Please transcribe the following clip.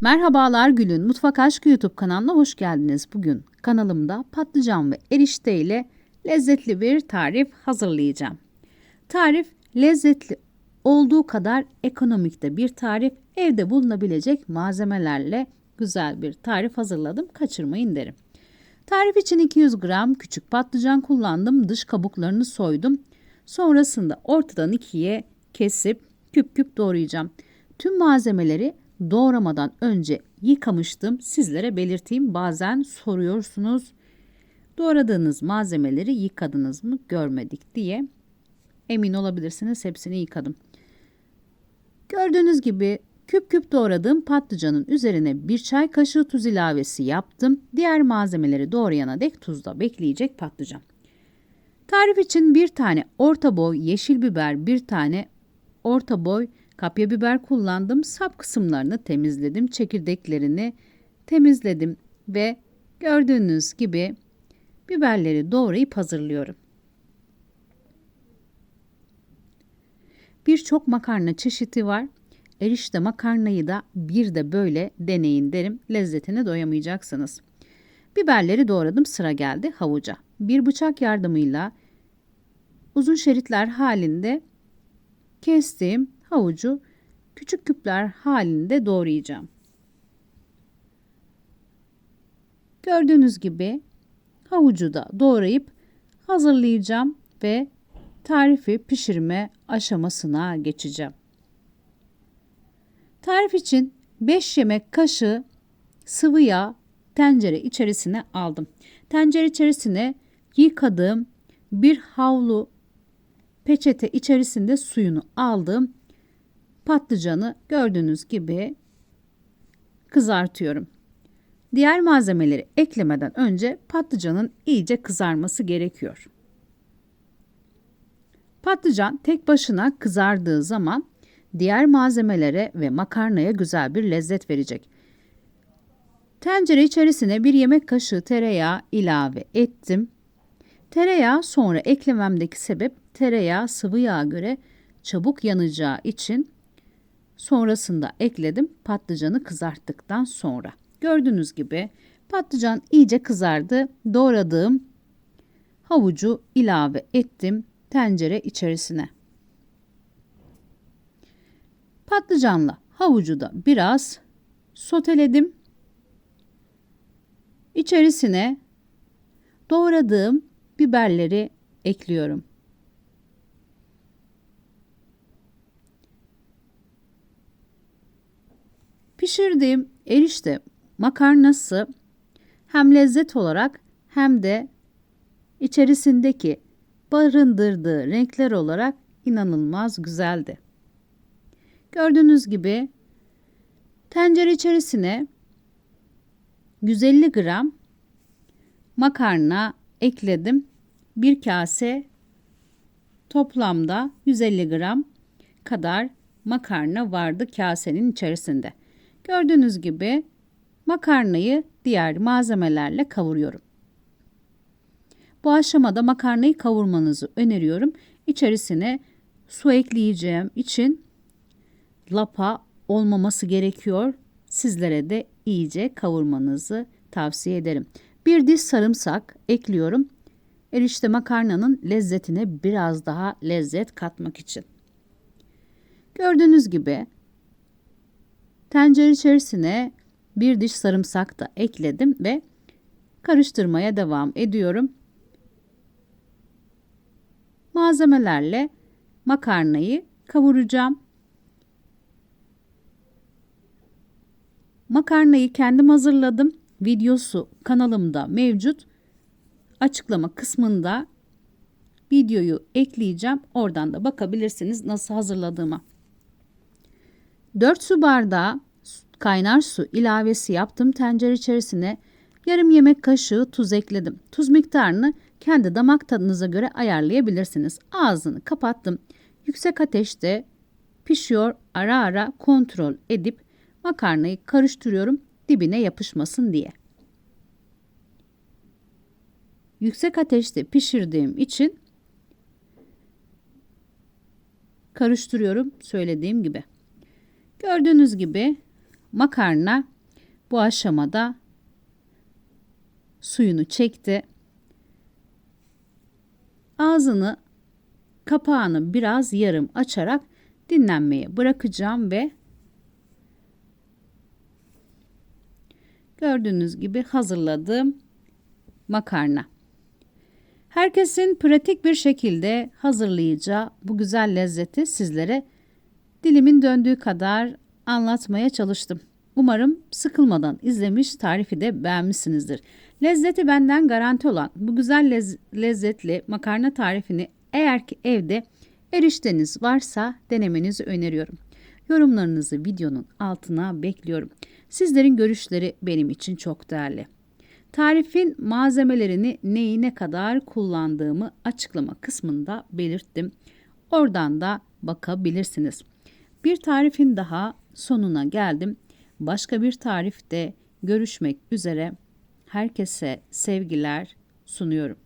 Merhabalar Gül'ün Mutfak Aşkı YouTube kanalına hoş geldiniz. Bugün kanalımda patlıcan ve erişte ile lezzetli bir tarif hazırlayacağım. Tarif lezzetli olduğu kadar ekonomikte bir tarif, evde bulunabilecek malzemelerle güzel bir tarif hazırladım. Kaçırmayın derim. Tarif için 200 gram küçük patlıcan kullandım. Dış kabuklarını soydum. Sonrasında ortadan ikiye kesip küp küp doğrayacağım. Tüm malzemeleri doğramadan önce yıkamıştım. Sizlere belirteyim. Bazen soruyorsunuz. Doğradığınız malzemeleri yıkadınız mı görmedik diye. Emin olabilirsiniz hepsini yıkadım. Gördüğünüz gibi küp küp doğradığım patlıcanın üzerine bir çay kaşığı tuz ilavesi yaptım. Diğer malzemeleri doğrayana dek tuzda bekleyecek patlıcan. Tarif için bir tane orta boy yeşil biber, bir tane orta boy kapya biber kullandım. Sap kısımlarını temizledim. Çekirdeklerini temizledim ve gördüğünüz gibi biberleri doğrayıp hazırlıyorum. Birçok makarna çeşidi var. Erişte makarnayı da bir de böyle deneyin derim. Lezzetine doyamayacaksınız. Biberleri doğradım sıra geldi havuca. Bir bıçak yardımıyla uzun şeritler halinde kestiğim havucu küçük küpler halinde doğrayacağım. Gördüğünüz gibi havucu da doğrayıp hazırlayacağım ve tarifi pişirme aşamasına geçeceğim. Tarif için 5 yemek kaşığı sıvı yağ tencere içerisine aldım. Tencere içerisine yıkadığım bir havlu peçete içerisinde suyunu aldım. Patlıcanı gördüğünüz gibi kızartıyorum. Diğer malzemeleri eklemeden önce patlıcanın iyice kızarması gerekiyor. Patlıcan tek başına kızardığı zaman diğer malzemelere ve makarnaya güzel bir lezzet verecek. Tencere içerisine bir yemek kaşığı tereyağı ilave ettim. Tereyağı sonra eklememdeki sebep tereyağı sıvı yağa göre çabuk yanacağı için sonrasında ekledim patlıcanı kızarttıktan sonra. Gördüğünüz gibi patlıcan iyice kızardı. Doğradığım havucu ilave ettim tencere içerisine. Patlıcanla havucu da biraz soteledim. İçerisine doğradığım biberleri ekliyorum. Pişirdiğim erişte makarnası hem lezzet olarak hem de içerisindeki barındırdığı renkler olarak inanılmaz güzeldi. Gördüğünüz gibi tencere içerisine 150 gram makarna ekledim. Bir kase toplamda 150 gram kadar makarna vardı kasenin içerisinde. Gördüğünüz gibi makarnayı diğer malzemelerle kavuruyorum. Bu aşamada makarnayı kavurmanızı öneriyorum. İçerisine su ekleyeceğim için lapa olmaması gerekiyor. Sizlere de iyice kavurmanızı tavsiye ederim. Bir diş sarımsak ekliyorum. Erişte makarnanın lezzetine biraz daha lezzet katmak için. Gördüğünüz gibi tencere içerisine bir diş sarımsak da ekledim ve karıştırmaya devam ediyorum. Malzemelerle makarnayı kavuracağım. Makarnayı kendim hazırladım. Videosu kanalımda mevcut. Açıklama kısmında videoyu ekleyeceğim. Oradan da bakabilirsiniz nasıl hazırladığıma. 4 su bardağı kaynar su ilavesi yaptım. Tencere içerisine yarım yemek kaşığı tuz ekledim. Tuz miktarını kendi damak tadınıza göre ayarlayabilirsiniz. Ağzını kapattım. Yüksek ateşte pişiyor. Ara ara kontrol edip makarnayı karıştırıyorum dibine yapışmasın diye. Yüksek ateşte pişirdiğim için karıştırıyorum söylediğim gibi. Gördüğünüz gibi makarna bu aşamada suyunu çekti. Ağzını kapağını biraz yarım açarak dinlenmeye bırakacağım ve gördüğünüz gibi hazırladığım makarna. Herkesin pratik bir şekilde hazırlayacağı bu güzel lezzeti sizlere dilimin döndüğü kadar anlatmaya çalıştım. Umarım sıkılmadan izlemiş tarifi de beğenmişsinizdir. Lezzeti benden garanti olan bu güzel lez- lezzetli makarna tarifini eğer ki evde erişteniz varsa denemenizi öneriyorum. Yorumlarınızı videonun altına bekliyorum. Sizlerin görüşleri benim için çok değerli. Tarifin malzemelerini neyi ne kadar kullandığımı açıklama kısmında belirttim. Oradan da bakabilirsiniz. Bir tarifin daha sonuna geldim. Başka bir tarifte görüşmek üzere. Herkese sevgiler sunuyorum.